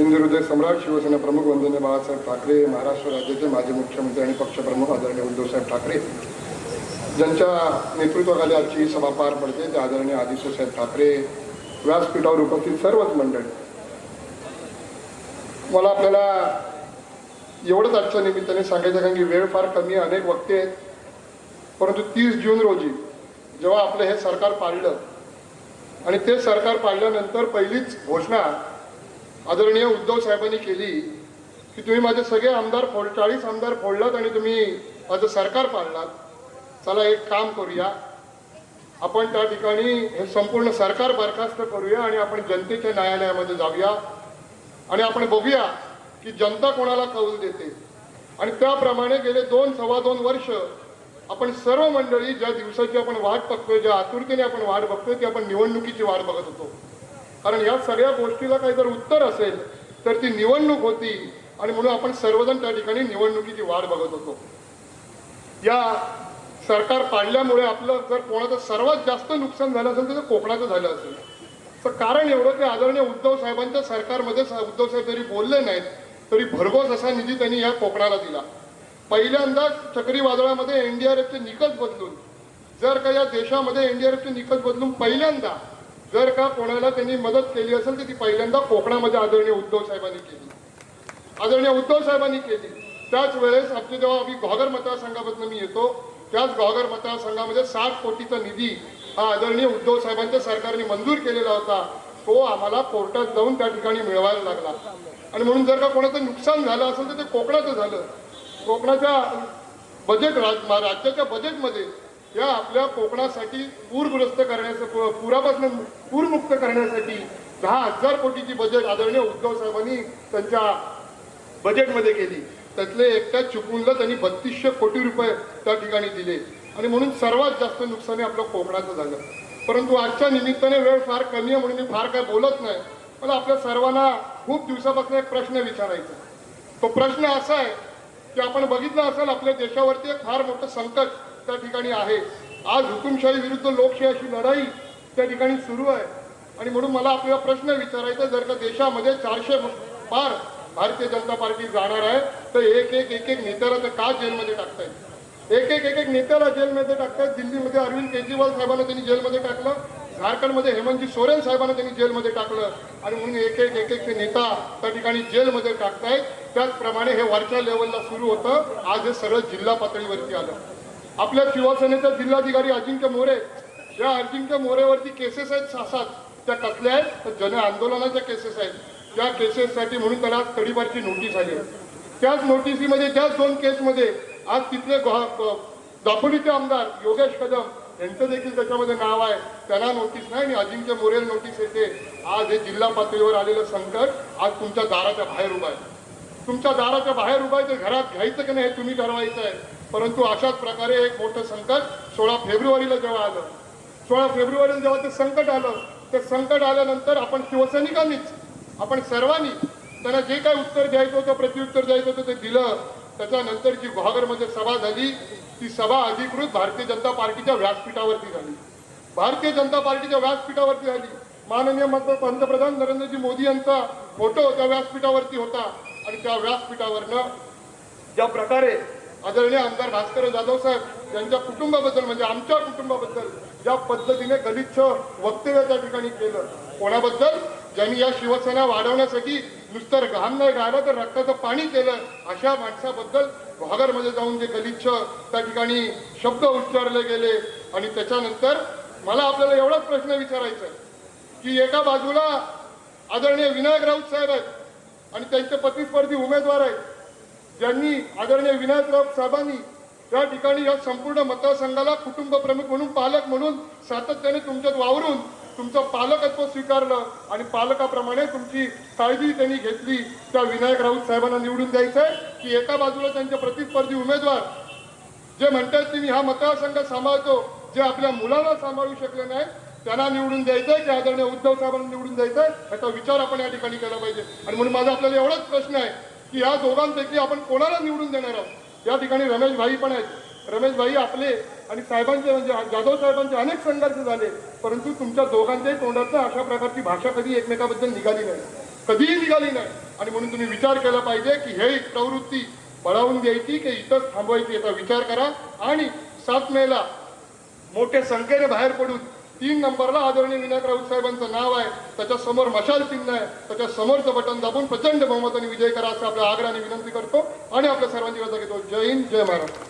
हिंदू हृदय सम्राट शिवसेना प्रमुख वंदने बाळासाहेब ठाकरे महाराष्ट्र राज्याचे माजी मुख्यमंत्री आणि पक्षप्रमुख आदरणीय उद्धवसाहेब ठाकरे ज्यांच्या नेतृत्वाखाली आजची सभा पार पडते ते आदरणीय आदित्यसाहेब ठाकरे व्यासपीठावर उपस्थित सर्वच मंडळी. मला आपल्याला एवढंच आजच्या निमित्ताने सांगायचं कारण की वेळ फार कमी अनेक वक्ते आहेत. परंतु तीस जून रोजी जेव्हा आपलं हे सरकार पाडलं आणि ते सरकार पाडल्यानंतर पहिलीच घोषणा आदरणीय उद्धव साहेबांनी केली की तुम्ही माझे सगळे आमदार फोड चाळीस आमदार फोडलात आणि तुम्ही माझं सरकार पाडलात. चला एक काम करूया. आपण त्या ठिकाणी हे संपूर्ण सरकार बरखास्त करूया आणि आपण जनतेच्या न्यायालयामध्ये जाऊया. आणि आपण बघूया की जनता कोणाला कौल देते. आणि त्याप्रमाणे गेले दोन सव्वा दोन वर्ष आपण सर्व मंडळी ज्या दिवसाची आपण वाट बघतोय ज्या आतुरतेने आपण वाट बघतोय ती आपण निवडणुकीची वाट बघत होतो. कारण या सगळ्या गोष्टीला काही जर उत्तर असेल तर ती निवडणूक होती. आणि म्हणून आपण सर्वजण त्या ठिकाणी निवडणुकीची वाट बघत होतो. या सरकार पाडल्यामुळे आपलं जर कोणाचं सर्वात जास्त नुकसान झालं असेल तर ते कोकणाचं झालं असेल. तर कारण एवढं की आदरणीय उद्धव साहेबांच्या सरकारमध्ये उद्धव साहेब जरी बोलले नाहीत तरी भरघोस असा निधी त्यांनी या कोकणाला दिला. पहिल्यांदा चक्रीवादळामध्ये एनडीआरएफचे निकष बदलून जर का या देशामध्ये एनडीआरएफचे निकष बदलून पहिल्यांदा जर का कोणाला त्यांनी मदत केली असेल तर ती पहिल्यांदा कोकणामध्ये आदरणीय उद्धव साहेबांनी केली. आदरणीय उद्धव साहेबांनी केली. त्याच वेळेस आपले जेव्हा आम्ही घॉगर मतदारसंघामधून मी येतो त्याच घॉगर मतदारसंघामध्ये साठ कोटीचा निधी हा आदरणीय उद्धव साहेबांच्या सरकारने मंजूर केलेला होता तो आम्हाला कोर्टात जाऊन त्या ठिकाणी मिळवायला लागला. आणि म्हणून जर का कोणाचं नुकसान झालं असेल तर ते कोकणाचं झालं. कोकणाच्या बजेट राज- राज्याच्या बजेटमध्ये या आपल्या कोकणासाठी पूरग्रस्त करण्याचं पुरापासून पूरमुक्त करण्यासाठी दहा हजार कोटीची बजेट आदरणीय उद्धव साहेबांनी त्यांच्या बजेटमध्ये केली. त्यातले एकट्या चुकूनला त्यांनी बत्तीसशे कोटी रुपये त्या ठिकाणी दिले. आणि म्हणून सर्वात जास्त नुकसान आपलं कोकणाचं झालं. परंतु आजच्या निमित्ताने वेळ फार कमी आहे म्हणून मी फार काय बोलत नाही. मला आपल्या सर्वांना खूप दिवसापासून एक प्रश्न विचारायचा तो प्रश्न असा आहे की आपण बघितलं असेल आपल्या देशावरती एक फार मोठं संकट त्या ठिकाणी आहे. आज हुकुमशाही विरुद्ध लोकशाही अशी लढाई त्या ठिकाणी सुरू आहे. आणि म्हणून मला आपल्याला प्रश्न विचारायचा जर का देशामध्ये चारशे पार भारतीय जनता पार्टी जाणार आहे तर एक एक एक एक नेत्याला तर का जेलमध्ये टाकतायत? एक एक एक एक नेत्याला जेलमध्ये टाकतायत? दिल्लीमध्ये अरविंद केजरीवाल साहेबांना त्यांनी जेलमध्ये टाकलं? झारखंडमध्ये हेमंतजी सोरेन साहेबांना त्यांनी जेलमध्ये टाकलं? आणि म्हणून एक एक एक एक ते नेता त्या ठिकाणी जेलमध्ये टाकतायत? त्याचप्रमाणे हे वरच्या लेवलला सुरू होतं. आज हे सगळं जिल्हा पातळीवरती आलं. आपल्या शिवसेनेचा जिल्हाधिकारी अजिंक्य मोरे या अजिंक्य मोरेवरती केसेस आहेत सहा सात त्या कसल्या आहेत? तर जन आंदोलनाच्या केसेस आहेत. त्या केसेससाठी म्हणून त्याला तडीपारची नोटीस आली त्याच नोटीसीमध्ये त्याच दोन केसमध्ये आज तिथले दापोलीचे आमदार योगेश कदम यांचं देखील त्याच्यामध्ये नाव आहे. त्यांना नोटीस नाही आणि अजिंक्य मोरेल नोटीस येते. आज हे जिल्हा पातळीवर आलेलं संकट आज तुमच्या दाराच्या बाहेर उभं आहे. तुमच्या दाराच्या बाहेर उभं आहे तर घरात घ्यायचं की नाही हे तुम्ही ठरवायचं आहे. परंतु अशाच प्रकारे एक मोठं संकट सोळा फेब्रुवारीला जेव्हा आलं सोळा फेब्रुवारीला जेव्हा ते संकट आलं ते संकट आल्यानंतर आपण शिवसैनिकांनीच आपण सर्वांनी त्यांना जे काही उत्तर द्यायचं होतं प्रत्युत्तर द्यायचं होतं ते दिलं. त्याच्यानंतर जी गुहागरमध्ये सभा झाली. ती सभा अधिकृत भारतीय जनता पार्टीच्या व्यासपीठावरती झाली. भारतीय जनता पार्टीच्या व्यासपीठावरती झाली. माननीय पंतप्रधान नरेंद्रजी मोदी यांचा फोटो त्या व्यासपीठावरती होता. आणि त्या व्यासपीठावरनं ज्या प्रकारे आदरणीय आमदार भास्कर जाधव साहेब यांच्या कुटुंबाबद्दल म्हणजे आमच्या कुटुंबाबद्दल ज्या पद्धतीने गलिच्छ वक्तव्य त्या ठिकाणी केलं कोणाबद्दल? ज्यांनी या शिवसेना वाढवण्यासाठी नुसतं घाम नाही राहिलं तर रक्ताचं पाणी केलं अशा माणसाबद्दल घागरमध्ये जाऊन जे गलिच्छ त्या ठिकाणी शब्द उच्चारले गेले. आणि त्याच्यानंतर मला आपल्याला एवढाच प्रश्न विचारायचा की एका बाजूला आदरणीय विनायक राऊत साहेब आहेत आणि त्यांचे प्रतिस्पर्धी उमेदवार आहेत. ज्यांनी आदरणीय विनायकराव साहेबांनी त्या ठिकाणी या संपूर्ण मतदारसंघाला कुटुंब प्रमुख म्हणून पालक म्हणून सातत्याने तुमच्यात वावरून तुमचं पालकत्व स्वीकारलं आणि पालकाप्रमाणे तुमची काळजी त्यांनी घेतली. त्या विनायक राऊत साहेबांना निवडून द्यायचंय की एका बाजूला त्यांचे प्रतिस्पर्धी उमेदवार जे म्हणतात की मी हा मतदारसंघ सांभाळतो जे आपल्या मुलाला सांभाळू शकले नाही त्यांना निवडून द्यायचंय की आदरणीय उद्धव साहेबांना निवडून द्यायचंय याचा विचार आपण या ठिकाणी केला पाहिजे. आणि म्हणून माझा आपल्याला एवढाच प्रश्न आहे की या दोघांपैकी आपण कोणाला निवडून देणार आहोत? या ठिकाणी रमेश भाई पण आहेत. रमेश भाई आपले आणि साहेबांचे म्हणजे जाधव साहेबांचे अनेक संघर्ष झाले परंतु तुमच्या दोघांच्याही तोंडातनं अशा प्रकारची भाषा कधी एकमेकाबद्दल निघाली नाही. कधीही निघाली नाही. आणि म्हणून तुम्ही विचार केला पाहिजे की हे प्रवृत्ती बळावून द्यायची की इथंच थांबवायची याचा विचार करा. आणि सात मेला मोठ्या संख्येने बाहेर पडून तीन नंबरला आदरणीय विनायक राऊत साहेबांचं नाव आहे. त्याच्यासमोर मशाल चिन्ह आहे. त्याच्या समोरचं बटन दाबून प्रचंड बहुमताने विजय करा असं आपल्या आग्रहाने विनंती करतो. आणि आपल्या सर्वांची रजा घेतो. जय हिंद जय महाराष्ट्र.